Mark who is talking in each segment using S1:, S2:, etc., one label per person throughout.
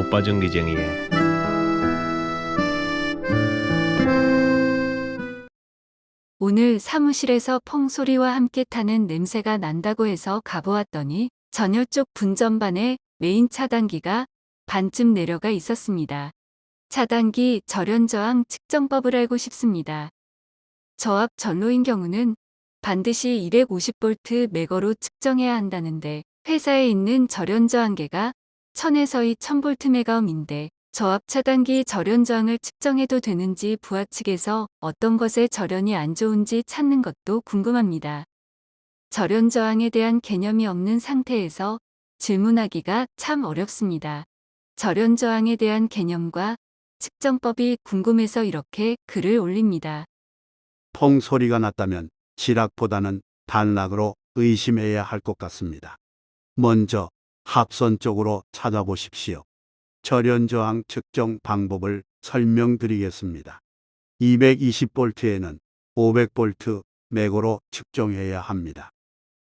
S1: 오빠 전기쟁이에
S2: 오늘 사무실에서 펑 소리와 함께 타는 냄새가 난다고 해서 가보았더니 전열 쪽 분전반에 메인 차단기가 반쯤 내려가 있었습니다. 차단기 절연 저항 측정법을 알고 싶습니다. 저압 전로인 경우는 반드시 250V 매거로 측정해야 한다는데 회사에 있는 절연 저항계가 1000에서 2000V 매가옴인데 저압 차단기 절연 저항을 측정해도 되는지 부하 측에서 어떤 것에 절연이 안 좋은지 찾는 것도 궁금합니다. 절연 저항에 대한 개념이 없는 상태에서 질문하기가 참 어렵습니다. 절연 저항에 대한 개념과 측정법이 궁금해서 이렇게 글을 올립니다.
S3: 펑 소리가 났다면 지락보다는 단락으로 의심해야 할 것 같습니다. 먼저 합선 쪽으로 찾아보십시오. 절연 저항 측정 방법을 설명드리겠습니다. 220볼트에는 500볼트 매고로 측정해야 합니다.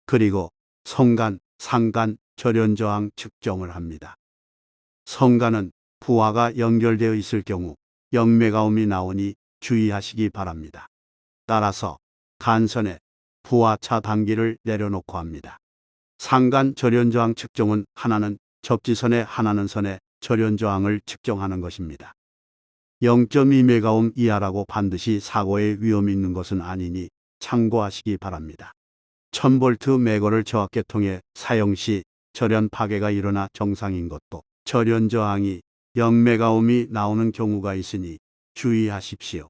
S3: 그리고 성간, 상간 절연 저항 측정을 합니다. 성간은 부하가 연결되어 있을 경우 영매가옴이 나오니 주의하시기 바랍니다. 따라서 간선에 부하차 단기를 내려놓고 합니다. 상간 절연저항 측정은 하나는 접지선에 하나는 선에 절연저항을 측정하는 것입니다. 0.2메가옴 이하라고 반드시 사고의 위험이 있는 것은 아니니 참고하시기 바랍니다. 1000볼트 매거를 저압계통에 사용 시 절연 파괴가 일어나 정상인 것도 절연 저항이 0메가옴이 나오는 경우가 있으니 주의하십시오.